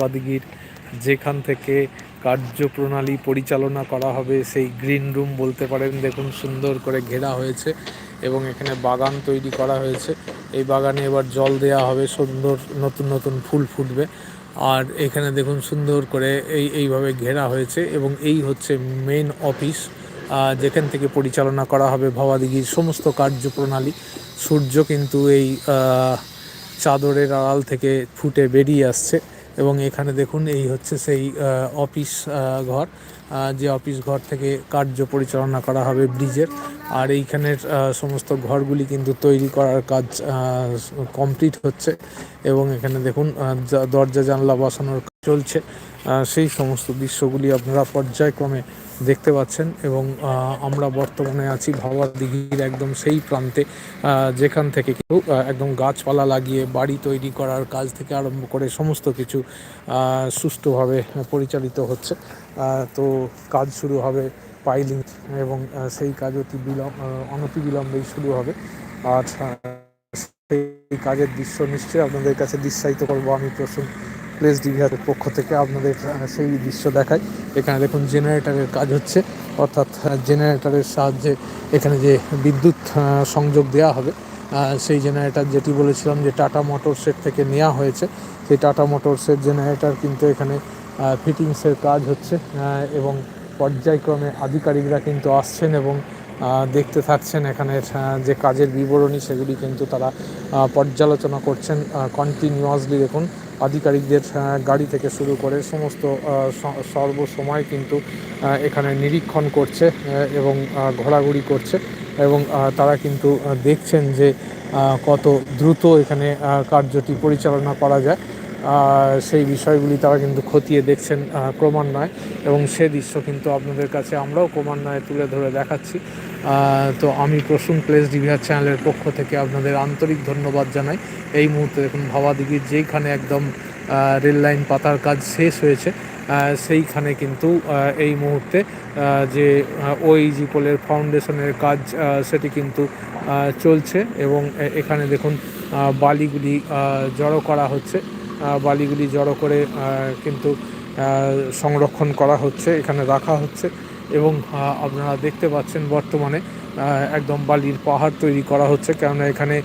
বাদিগির যেখান থেকে কার্যপ্রণালী পরিচালনা করা হবে, সেই গ্রিন রুম বলতে পারেন। দেখুন, সুন্দর করে ঘেরা হয়েছে এবং এখানে বাগান তৈরি করা হয়েছে। এই বাগানে এবার জল দেওয়া হবে, সুন্দর নতুন নতুন ফুল ফুটবে। আর এখানে দেখুন, সুন্দর করে এই, এইভাবে ঘেরা হয়েছে এবং এই হচ্ছে মেন অফিস যেখান থেকে পরিচালনা করা হবে ভবাদিঘির সমস্ত কার্যপ্রণালী। সূর্য কিন্তু এই চাদরের আড়াল থেকে ফুটে বেরিয়ে আসছে। এবং এখানে দেখুন, এই হচ্ছে সেই অফিস ঘর। যে অফিস ঘর থেকে কার্য পরিচালনা করা হবে ব্রিজের। আর এইখানের সমস্ত ঘরগুলি কিন্তু তৈরি করার কাজ কমপ্লিট হচ্ছে। এবং এখানে দেখুন দরজা জানলা বসানোর চলছে। সেই সমস্ত দৃশ্যগুলি আপনারা পর্যায়ক্রমে দেখতে পাচ্ছেন এবং আমরা বর্তমানে আছি ভাবার দিঘির একদম সেই প্রান্তে যেখান থেকে কেউ একদম গাছপালা লাগিয়ে বাড়ি তৈরি করার কাজ থেকে আরম্ভ করে সমস্ত কিছু সুষ্ঠুভাবে পরিচালিত হচ্ছে। তো কাজ শুরু হবে পাইলিং এবং সেই কাজ অতি বিলম্ব অনতিবিলম্বেই শুরু হবে। আর সেই কাজের দৃশ্য নিশ্চয়ই আপনাদের কাছে দৃশ্যায়িত করব, আমি প্রসূন। প্লেস ডিভিআরের পক্ষ থেকে আপনাদের সেই দৃশ্য দেখায় এখানে দেখুন জেনারেটারের কাজ হচ্ছে, অর্থাৎ জেনারেটারের সাহায্যে এখানে যে বিদ্যুৎ সংযোগ দেওয়া হবে সেই জেনারেটার যেটি বলেছিলাম যে টাটা মোটরসের থেকে নেওয়া হয়েছে, সেই টাটা মোটরসের জেনারেটার কিন্তু এখানে ফিটিংসের কাজ হচ্ছে এবং পর্যায়ক্রমে আধিকারিকরা কিন্তু আসছেন এবং দেখতে থাকছেন এখানে যে কাজের বিবরণী, সেগুলি কিন্তু তারা পর্যালোচনা করছেন কন্টিনিউয়াসলি দেখুন আধিকারিকদের গাড়ি থেকে শুরু করে সমস্ত সর্বসময় কিন্তু এখানে নিরীক্ষণ করছে এবং ঘোরাঘুরি করছে এবং তারা কিন্তু দেখছেন যে কত দ্রুত এখানে কার্যটি পরিচালনা করা যায়। সেই বিষয়গুলি তারা কিন্তু খতিয়ে দেখছেন ক্রমান্বয়ে। এবং সে দৃশ্য কিন্তু আপনাদের কাছে আমরাও ক্রমান্বয়ে তুলে ধরে দেখাচ্ছি। তো আমি প্রসূন প্লেস ডিভিআর চ্যানেলের পক্ষ থেকে আপনাদের আন্তরিক ধন্যবাদ জানাই। এই মুহূর্তে দেখুন, ভাবাদিঘির যেইখানে একদম রেল লাইন পাতার কাজ শেষ হয়েছে সেইখানে কিন্তু এই মুহূর্তে যে ওইজি পোলের ফাউন্ডেশনের কাজ সেটি কিন্তু চলছে। এবং এখানে দেখুন বালিগুলি জড়ো করা হচ্ছে। বালিগুলি জড়ো করে কিন্তু সংরক্ষণ করা হচ্ছে, এখানে রাখা হচ্ছে এবং আপনারা দেখতে পাচ্ছেন বর্তমানে একদম বালির পাহাড় তৈরি করা হচ্ছে, কেননা এখানে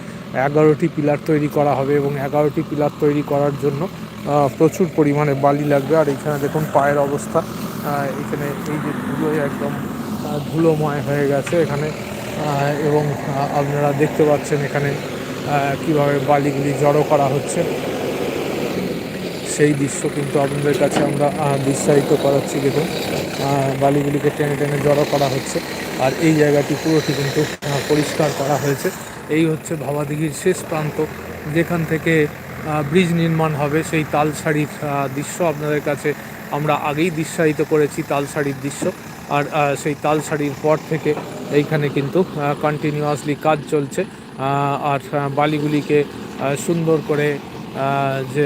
এগারোটি পিলার তৈরি করা হবে এবং এগারোটি পিলার তৈরি করার জন্য প্রচুর পরিমাণে বালি লাগবে। আর এখানে দেখুন পায়ের অবস্থা এখানে এই যে ধুলোয় একদম ধুলোময় হয়ে গেছে এখানে এবং আপনারা দেখতে পাচ্ছেন এখানে কীভাবে বালিগুলি জড়ো করা হচ্ছে। সেই দৃশ্য কিন্তু আপনাদের কাছে আমরা দৃশ্যায়িত করাচ্ছি আহ, বালিগুলিকে টেনে টেনে জড়ো করা হচ্ছে। আর এই জায়গাটি পুরোটি কিন্তু পরিষ্কার করা হয়েছে। এই হচ্ছে ভাবাদিঘির শেষ প্রান্ত যেখান থেকে ব্রিজ নির্মাণ হবে। সেই তালসারির আহ, দৃশ্য আপনাদের কাছে আমরা আগেই দৃশ্যায়িত করেছি তালসারির দৃশ্য। আর সেই তালসারির পর থেকে এইখানে কিন্তু কন্টিনিউয়াসলি কাজ চলছে। আর বালিগুলিকে সুন্দর করে যে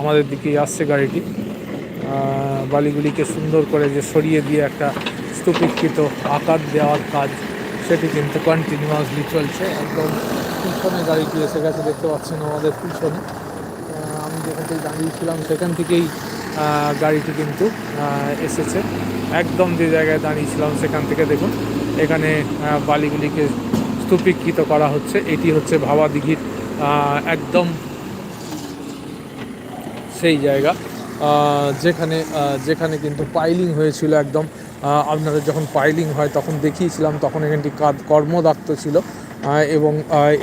আমাদের দিকেই আসছে গাড়িটি। বালিগুলিকে সুন্দর করে যে সরিয়ে দিয়ে একটা স্তূপীকৃত আকার দেওয়ার কাজ সেটি কিন্তু কন্টিনিউয়াসলি চলছে। একদম পিছনে গাড়িটি এসে গেছে, দেখতে পাচ্ছেন আমাদের পিছনে। আমি যেখান থেকে দাঁড়িয়েছিলাম সেখান থেকেই গাড়িটি কিন্তু এসেছে। একদম যে জায়গায় দাঁড়িয়েছিলাম সেখান থেকে দেখুন, এখানে বালিগুলিকে স্তূপীকৃত করা হচ্ছে। এটি হচ্ছে ভাবা দিঘির একদম সেই জায়গা যেখানে যেখানে কিন্তু পাইলিং হয়েছিল একদম। আপনারা যখন পাইলিং হয় তখন দেখিয়েছিলাম, তখন এখানটি কাজ কর্মদক্ত ছিল। এবং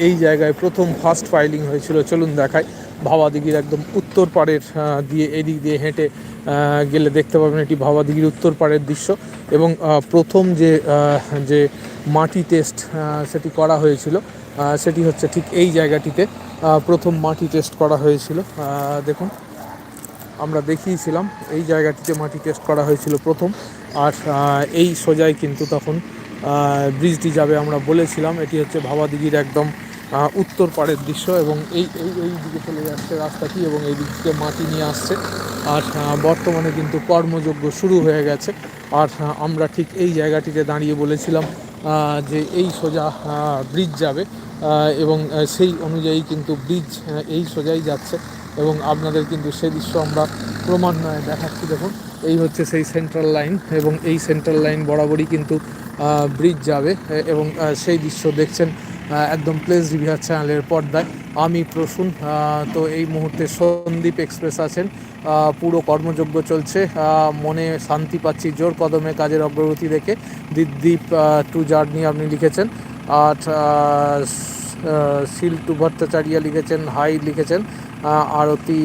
এই জায়গায় প্রথম ফার্স্ট পাইলিং হয়েছিল। চলুন দেখাই। ভাবাদিঘির একদম উত্তর পাড়ের দিয়ে এদিক দিয়ে হেঁটে গেলে দেখতে পাবেন এটি ভাবাদিঘির উত্তর পাড়ের দৃশ্য। এবং প্রথম যে যে মাটি টেস্ট সেটি করা হয়েছিল সেটি হচ্ছে ঠিক এই জায়গাটিতে প্রথম মাটি টেস্ট করা হয়েছিল। দেখুন। আমরা দেখিয়েছিলাম। এই জায়গাটিতে মাটি টেস্ট করা হয়েছিল প্রথম। আর এই সোজাই কিন্তু তখন ব্রিজটি যাবে আমরা বলেছিলাম। এটি হচ্ছে ভাবাদিঘির একদম উত্তর পাড়ের দৃশ্য এবং এই এই এই দিকে চলে যাচ্ছে রাস্তাটি এবং এই দিক থেকে মাটি নিয়ে আসছে। আর বর্তমানে কিন্তু কর্মযজ্ঞ শুরু হয়ে গেছে। আর আমরা ঠিক এই জায়গাটিতে দাঁড়িয়ে বলেছিলাম যে এই সোজা ব্রিজ যাবে। এবং সেই অনুযায়ী কিন্তু ব্রিজ এই সোজাই যাচ্ছে। এবং আপনাদের কিন্তু সেই দৃশ্য আমরা ক্রমান্বয়ে দেখাচ্ছি। দেখুন, এই হচ্ছে সেই সেন্ট্রাল লাইন এবং এই সেন্ট্রাল লাইন বরাবরই কিন্তু ব্রিজ যাবে। এবং সেই দৃশ্য দেখছেন একদম প্লেস রিভিয়ার চ্যানেলের পর্দায়। আমি প্রসূন তো এই মুহূর্তে সন্দীপ এক্সপ্রেস আছেন। পুরো কর্মযজ্ঞ চলছে। মনে শান্তি পাচ্ছি, জোর কদমে কাজের অগ্রগতি দেখে দ্বীপ টু জার্নি আপনি লিখেছেন। আর শিল টু ভট্টাচার্য লিখেছেন, হাই লিখেছেন। আরতি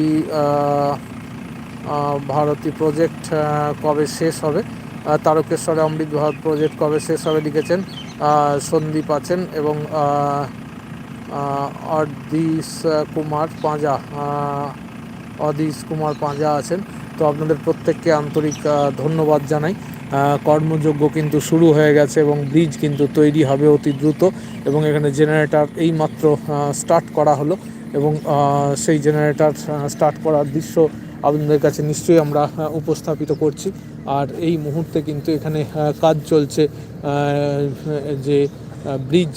ভারতী প্রজেক্ট কবে শেষ হবে? তারকেশ্বরে অমৃত ভারত প্রজেক্ট কবে শেষ হবে লিখেছেন সন্দীপ আছেন এবং অদিশ কুমার পাঁজা অদিশ কুমার পাঁজা আছেন। তো আপনাদের প্রত্যেককে আন্তরিক ধন্যবাদ জানাই। কর্মযোগ্য কিন্তু শুরু হয়ে গেছে এবং ব্রিজ কিন্তু তৈরি হবে অতি দ্রুত এবং এখানে জেনারেটর এইমাত্র স্টার্ট করা হলো। এবং সেই জেনারেটার স্টার্ট করার দৃশ্য আপনাদের কাছে নিশ্চয়ই আমরা উপস্থাপিত করছি। আর এই মুহূর্তে কিন্তু এখানে কাজ চলছে যে ব্রিজ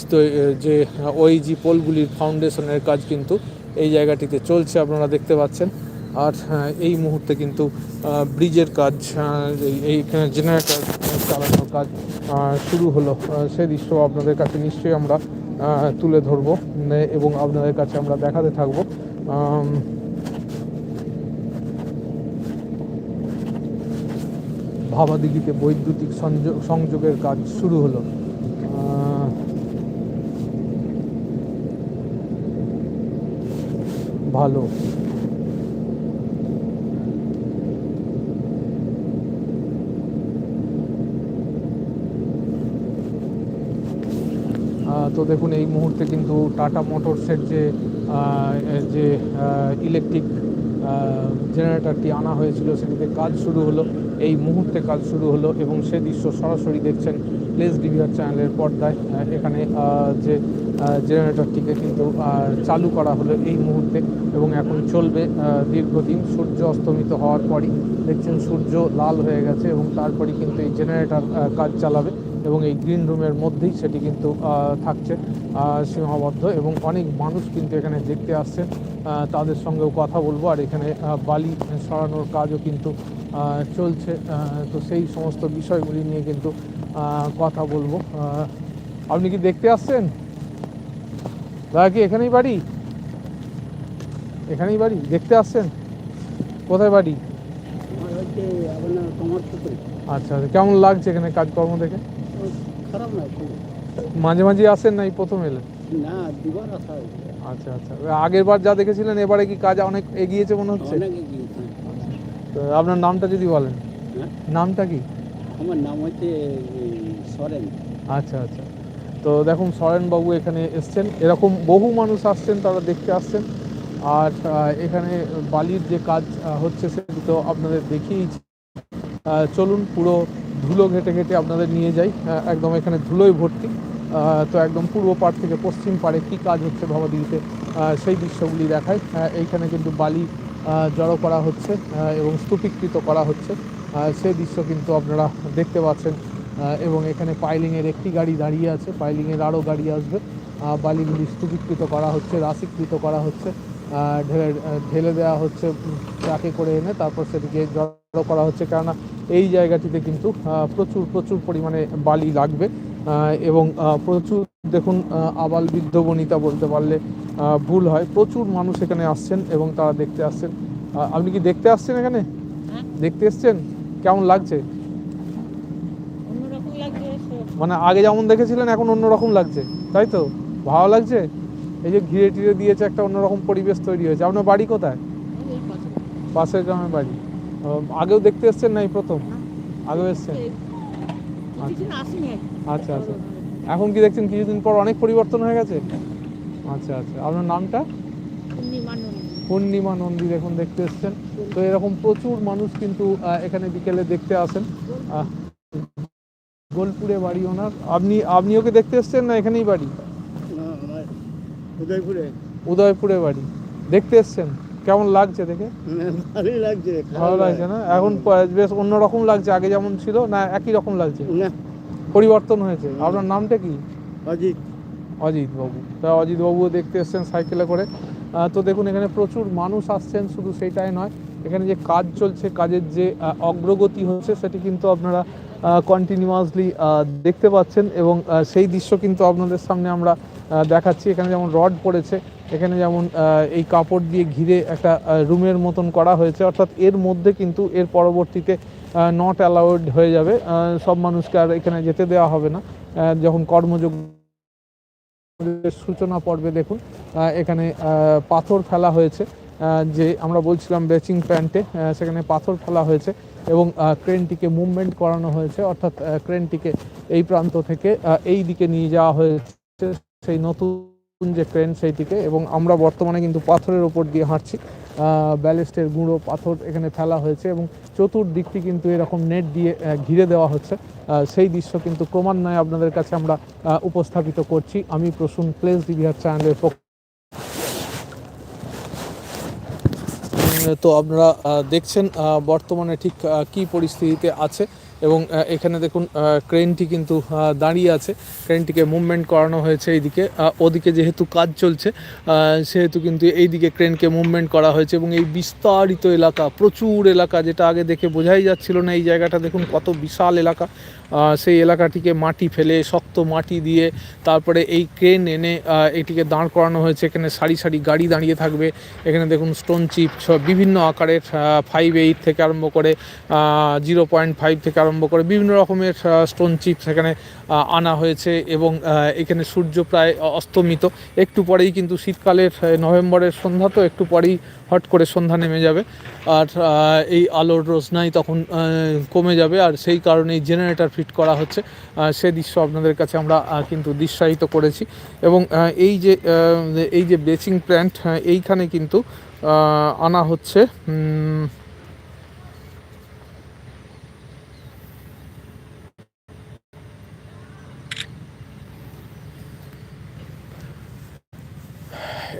যে ওইজি পোলগুলির ফাউন্ডেশনের কাজ কিন্তু এই জায়গাটিতে চলছে, আপনারা দেখতে পাচ্ছেন। আর এই মুহূর্তে কিন্তু ব্রিজের কাজ এই- জেনারেটর চালানোর কাজ শুরু হলো। সেই দৃশ্য আপনাদের কাছে নিশ্চয়ই আমরা তুলে ধরবো। এবং আপনাদের কাছে আমরা দেখাতে থাকব। ভাবাদিঘিতে বৈদ্যুতিক সংযোগ, সংযোগের কাজ শুরু হলো। ভালো। তো দেখুন, এই মুহূর্তে কিন্তু টাটা মোটরসের যে যে ইলেকট্রিক জেনারেটরটি আনা হয়েছিল, সেটিতে কাজ শুরু হলো। এই মুহূর্তে কাজ শুরু হলো এবং সে দৃশ্য সরাসরি দেখছেন প্লেস ডিভিআর চ্যানেলের পর্দায়। এখানে যে জেনারেটরটিকে কিন্তু চালু করা হলো এই মুহূর্তে এবং এখন চলবে দীর্ঘদিন। সূর্য অস্তমিত হওয়ার পরই দেখছেন সূর্য লাল হয়ে গেছে এবং তারপরই কিন্তু এই জেনারেটর কাজ চালাবে। এবং এই গ্রিন রুমের মধ্যেই সেটি কিন্তু থাকছে সীমাবদ্ধ এবং অনেক মানুষ কিন্তু এখানে দেখতে আসছেন। তাদের সঙ্গেও কথা বলব। আর এখানে বালি সরানোর কাজও কিন্তু চলছে। তো সেই সমস্ত বিষয়গুলি নিয়ে কিন্তু কথা বলব। আপনি কি দেখতে আসছেন? দাদা কি এখানেই বাড়ি? এখানেই বাড়ি? দেখতে আসছেন? কোথায় বাড়ি? আচ্ছা আচ্ছা। কেমন লাগছে এখানে কাজকর্ম দেখে? খারাপ খুব। মাঝে মাঝে আসেন না এই প্রথম এলেন না দুবার আসা হয়েছে। আচ্ছা আচ্ছা। আগের বার যা দেখেছিলেন এবারে কি কাজ অনেক এগিয়েছে মনে হচ্ছে? অনেকে তো আপনার নামটা যদি বলেন। হ্যাঁ? নামটা কি? আমার নাম হচ্ছে সরেন। আচ্ছা আচ্ছা। তো দেখুন সরেনবাবু এখানে এসছেন। এরকম বহু মানুষ আসছেন তারা দেখতে আসছেন। আর এখানে বালির যে কাজ হচ্ছে সেটি তো আপনাদের দেখিয়েছি। চলুন পুরো ধুলো ঘেটে ঘেটে আপনাদের নিয়ে যাই। একদম এখানে ধুলোয় ভর্তি। তো একদম পূর্ব পাড় থেকে পশ্চিম পাড়ে কী কাজ হচ্ছে আহ, সেই দৃশ্যগুলি দেখায় এইখানে কিন্তু বালি জড়ো করা হচ্ছে এবং স্তূপীকৃত করা হচ্ছে। সেই দৃশ্য কিন্তু আপনারা দেখতে পাচ্ছেন। এবং এখানে পাইলিংয়ের একটি গাড়ি দাঁড়িয়ে আছে। পাইলিংয়ের আরও গাড়ি আসবে। বালিগুলি স্তূপীকৃত করা হচ্ছে রাশিকৃত করা হচ্ছে। ঢেলে ঢেলে দেওয়া হচ্ছে ট্রাকে করে এনে তারপর সেটিকে জড়ো করা হচ্ছে। কেননা এই জায়গাটিতে কিন্তু প্রচুর প্রচুর পরিমাণে বালি লাগবে। এবং প্রচুর দেখুন আবাল বৃদ্ধ বনিতা বলতে পারলে ভুল হয়। প্রচুর মানুষ এখানে আসছেন এবং তারা দেখতে আসছেন। আপনি কি দেখতে আসছেন এখানে? দেখতে এসছেন? কেমন লাগছে। মানে আগে যেমন দেখেছিলেন এখন অন্যরকম লাগছে। তাই তো? ভালো লাগছে? এই যে ঘিরে টিরে দিয়েছে একটা অন্যরকম পরিবেশ তৈরি হয়েছে। আপনার বাড়ি কোথায়। পাশের গ্রামের বাড়ি। আগেও দেখতে এসছেন না এই প্রথম? আগেও এসছেন? কি। আচ্ছা। আচ্ছা এখন কি দেখছেন? কিছুদিন পর অনেক পরিবর্তন হয়ে গেছে? আচ্ছা আচ্ছা। আপনার নামটা? পূর্ণিমা নন্দী। এখন দেখতে এসছেন। তো এরকম প্রচুর মানুষ কিন্তু এখানে বিকেলে দেখতে আসেন। আহ, বোলপুরে বাড়ি ওনার। আপনি আপনি ওকে দেখতে এসছেন না এখানেই বাড়ি? উদয়পুরে। উদয়পুরে বাড়ি। দেখতে এসছেন? কেমন লাগছে দেখে? ভালোই লাগছে ভালো লাগছে না? এখন বেশ অন্যরকম লাগছে আগে যেমন ছিল না একই রকম লাগছে? পরিবর্তন হয়েছে। আপনার নামটা কি? অজিত। অজিত বাবু। তা অজিত বাবুও দেখতে এসছেন সাইকেলে করে। তো দেখুন এখানে প্রচুর মানুষ আসছেন শুধু সেটাই নয়। এখানে যে কাজ চলছে কাজের যে অগ্রগতি হচ্ছে সেটি কিন্তু আপনারা কন্টিনিউয়াসলি দেখতে পাচ্ছেন এবং সেই দৃশ্য কিন্তু আপনাদের সামনে আমরা দেখাচ্ছি। এখানে যেমন রড পড়েছে, এখানে যেমন এই কাপড় দিয়ে ঘিরে একটা রুমের মতন করা হয়েছে। অর্থাৎ এর মধ্যে কিন্তু এর পরবর্তীতে নট অ্যালাউড হয়ে যাবে। সব মানুষকে আর এখানে যেতে দেওয়া হবে না। যখন কর্মযোগ সূচনা পর্বে দেখুন এখানে পাথর ফেলা হয়েছে। যে আমরা বলছিলাম বেচিং প্যান্টে সেখানে পাথর ফেলা হয়েছে এবং ক্রেনটিকে মুভমেন্ট করানো হয়েছে। অর্থাৎ ক্রেনটিকে এই প্রান্ত থেকে এই দিকে নিয়ে যাওয়া হয়েছে। সেই নতুন যে ক্রেন সেইটিকে এবং আমরা বর্তমানে কিন্তু পাথরের ওপর দিয়ে হাঁটছি। ব্যালিস্টের গুঁড়ো পাথর এখানে ফেলা হয়েছে এবং চতুর্দিকটি কিন্তু এরকম নেট দিয়ে ঘিরে দেওয়া হচ্ছে। সেই দৃশ্য কিন্তু ক্রমান্বয়ে আপনাদের কাছে আমরা উপস্থাপিত করছি। আমি প্রসূন, প্লেস ডিভিআর চ্যানেলের পক্ষ তো আপনারা দেখছেন বর্তমানে ঠিক কি পরিস্থিতিতে আছে। এবং এখানে দেখুন ক্রেনটি কিন্তু দাঁড়িয়ে আছে। ক্রেনটিকে মুভমেন্ট করানো হয়েছে এইদিকে। ওদিকে যেহেতু কাজ চলছে সেহেতু কিন্তু এইদিকে ক্রেনকে মুভমেন্ট করা হয়েছে এবং এই বিস্তারিত এলাকা, প্রচুর এলাকা, যেটা আগে দেখে বোঝাই যাচ্ছিল না এই জায়গাটা। দেখুন, কত বিশাল এলাকা। সেই এলাকাটিকে মাটি ফেলে, শক্ত মাটি দিয়ে তারপরে এই ক্রেন এনে এটিকে দাঁড় করানো হয়েছে। এখানে সারি সারি গাড়ি দাঁড়িয়ে থাকবে। এখানে দেখুন স্টোন চিপ বিভিন্ন আকারের ফাইভ এইট থেকে আরম্ভ করে জিরো পয়েন্ট ফাইভ থেকে আরম্ভ করে বিভিন্ন রকমের স্টোন চিপস এখানে আনা হয়েছে এবং এখানে সূর্য প্রায় অস্তমিত একটু পরেই কিন্তু শীতকালের নভেম্বরের সন্ধ্যা তো একটু পরেই হট করে সন্ধ্যা নেমে যাবে। আর এই আলোর রোশনাই তখন কমে যাবে। আর সেই কারণেই জেনারেটার ফিট করা হচ্ছে। সে দৃশ্য আপনাদের কাছে আমরা কিন্তু দৃশ্যায়িত করেছি। এবং এই যে এই যে বেচিং প্ল্যান্ট এইখানে কিন্তু আনা হচ্ছে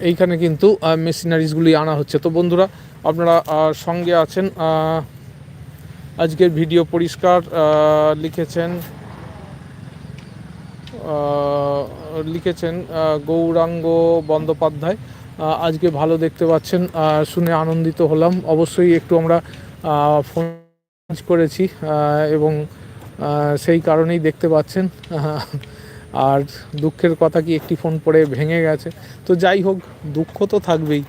এইখানে কিন্তু মেশিনারিজগুলি আনা হচ্ছে। তো বন্ধুরা, আপনারা সঙ্গে আছেন আজকের ভিডিও পরিষ্কার লিখেছেন লিখেছেন গৌরাঙ্গ বন্দ্যোপাধ্যায়। আজকে ভালো দেখতে পাচ্ছেন শুনে আনন্দিত হলাম। অবশ্যই একটু আমরা ফোন করেছি এবং সেই কারণেই দেখতে পাচ্ছেন আর দুঃখের কথা কি একটি ফোন পড়ে ভেঙে গেছে? তো যাই হোক দুঃখ তো থাকবেই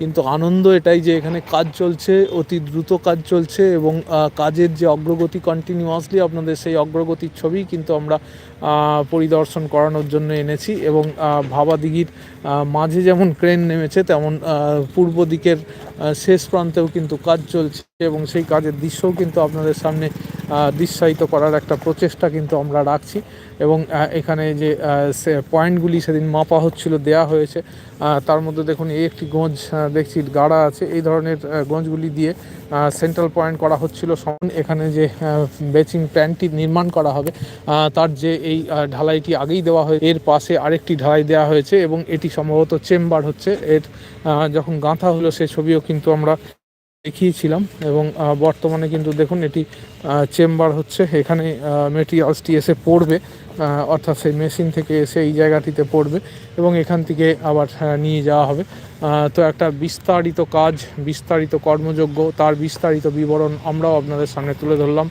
কিন্তু আনন্দ এটাই যে এখানে কাজ চলছে অতি দ্রুত কাজ চলছে এবং কাজের যে অগ্রগতি কন্টিনিউয়াসলি আপনাদের সেই অগ্রগতির ছবি কিন্তু আমরা পরিদর্শন করানোর জন্য এনেছি এবং আহ, ভাবা দিঘির মাঝে যেমন ক্রেন নেমেছে তেমন পূর্ব দিকের শেষ প্রান্তেও কিন্তু কাজ চলছে এবং সেই কাজের দৃশ্যও কিন্তু আপনাদের সামনে দৃশ্যায়িত করার একটা প্রচেষ্টা কিন্তু আমরা রাখছি। এবং এখানে যে পয়েন্টগুলি সেদিন মাপা হচ্ছিল দেয়া হয়েছে। তার মধ্যে দেখুন এই একটি আহ, দেখছি গাড়া আছে। এই ধরনের আহ, গোঁজগুলি দিয়ে সেন্ট্রাল পয়েন্ট করা হচ্ছিল। সমান এখানে যে বেচিং প্ল্যান্টটি নির্মাণ করা হবে তার যে এই ঢালাইটি আগেই দেওয়া হয়েছে এর পাশে আরেকটি ঢালাই দেওয়া হয়েছে এবং এটি সম্ভবত চেম্বার হচ্ছে। এর যখন গাঁথা হলো সে ছবিও কিন্তু আমরা দেখিয়েছিলাম এবং বর্তমানে কিন্তু দেখুন এটি চেম্বার হচ্ছে, এখানে মেটেরিয়ালসটি এসে পড়বে অর্থাৎ সেই মেশিন থেকে এসে এই জায়গাটিতে পড়বে এবং এখান থেকে আবার নিয়ে যাওয়া হবে। তো একটা বিস্তারিত কাজ, বিস্তারিত কর্মযোগ্য তার বিস্তারিত বিবরণ আমরাও আপনাদের সামনে তুলে ধরলাম।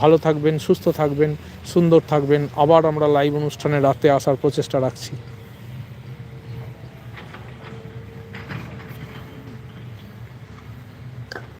ভালো থাকবেন, সুস্থ থাকবেন, সুন্দর থাকবেন। আবার আমরা লাইভ অনুষ্ঠানে রাতে আসার প্রচেষ্টা রাখছি।